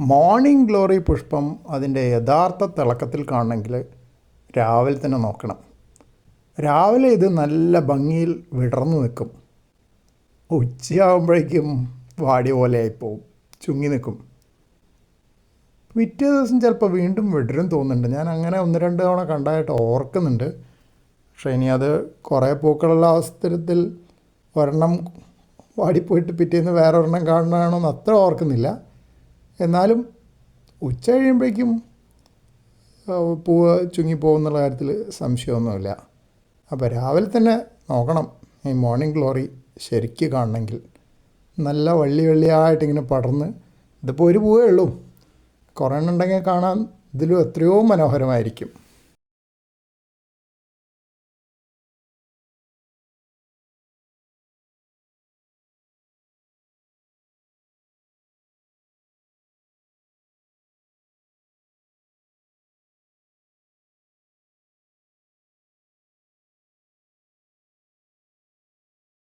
Morning glory പുഷ്പം അതിന്റെ യഥാർത്ഥ തിളക്കത്തിൽ കാണണമെങ്കിൽ രാവിലെ തന്നെ നോക്കണം. രാവിലെ ഇത് നല്ല ഭംഗിയിൽ വിടർന്നു നിൽക്കും. ഉച്ചയാകുമ്പോഴേക്കും വാടി പോലെ ആയിപ്പോവും ചുങ്ങി നിൽക്കും. പിറ്റേ ദിവസം ചിലപ്പോൾ വീണ്ടും വിടരും തോന്നുന്നുണ്ട്. ഞാൻ അങ്ങനെ ഒന്ന് രണ്ട് തവണ കണ്ടായിട്ട് ഓർക്കുന്നുണ്ട്. പക്ഷേ ഇനി അത് കുറേ പൂക്കളുള്ള അവസരത്തിൽ ഒരെണ്ണം വാടിപ്പോയിട്ട് പിറ്റേന്ന് വേറെ ഒരെണ്ണം കാണണമെന്ന് അത്ര ഓർക്കുന്നില്ല. എന്നാലും ഉച്ച കഴിയുമ്പോഴേക്കും പൂവ് ചുങ്ങിപ്പോകുന്നുള്ള കാര്യത്തിൽ സംശയമൊന്നുമില്ല. അപ്പോൾ രാവിലെ തന്നെ നോക്കണം. ഈ മോർണിംഗ് ഗ്ലോറി ശരിക്ക് കാണണമെങ്കിൽ. നല്ല വള്ളി വള്ളിയായിട്ട് ഇങ്ങനെ പടർന്ന് ഇതിപ്പോൾ ഒരു പൂവേ ഉള്ളൂ. കുറേ ഉണ്ടെങ്കിൽ കാണാൻ ഇതിലും എത്രയോ മനോഹരമായിരിക്കും.